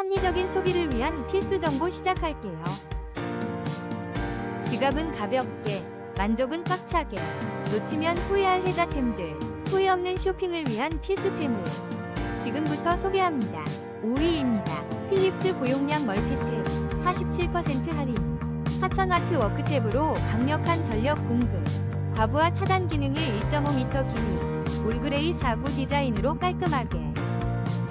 합리적인 소비를 위한 필수 정보 시작할게요. 지갑은 가볍게, 만족은 꽉차게, 놓치면 후회할 혜자템들, 후회 없는 쇼핑을 위한 필수템을 지금부터 소개합니다. 5위입니다. 필립스 고용량 멀티탭 47% 할인 4000와트 워크탭으로 강력한 전력 공급 과부하 차단 기능의 1.5m 길이 올그레이 4구 디자인으로 깔끔하게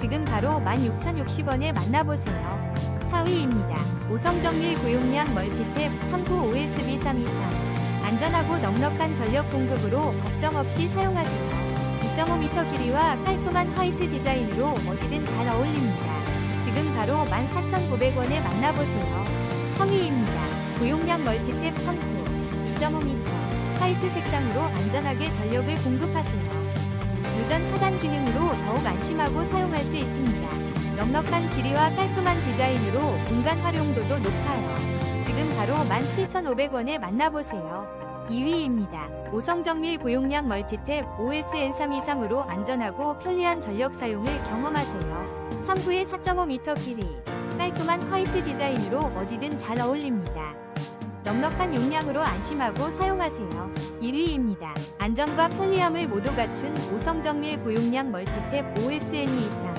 지금 바로 16,060원에 만나보세요. 4위입니다. 오성정밀 고용량 멀티탭 39 OSB 323 안전하고 넉넉한 전력 공급으로 걱정 없이 사용하세요. 2.5m 길이와 깔끔한 화이트 디자인으로 어디든 잘 어울립니다. 지금 바로 14,900원에 만나보세요. 3위입니다. 고용량 멀티탭 3구 2.5m 화이트 색상으로 안전하게 전력을 공급하세요. 유전 차단 기능으로 더욱 안심하고 사용할 수 있습니다. 넉넉한 길이와 깔끔한 디자인으로 공간 활용도도 높아요. 지금 바로 17,500원에 만나보세요. 2위입니다. 오성정밀 고용량 멀티탭 OSN323으로 안전하고 편리한 전력 사용을 경험하세요. 3구의 4.5m 길이, 깔끔한 화이트 디자인으로 어디든 잘 어울립니다. 넉넉한 용량으로 안심하고 사용하세요. 1위입니다. 안전과 편리함을 모두 갖춘 오성정밀 고용량 멀티탭 OSN23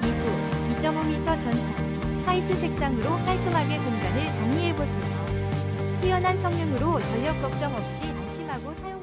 2구 2.5m 전선 화이트 색상으로 깔끔하게 공간을 정리해보세요. 뛰어난 성능으로 전력 걱정 없이 안심하고 사용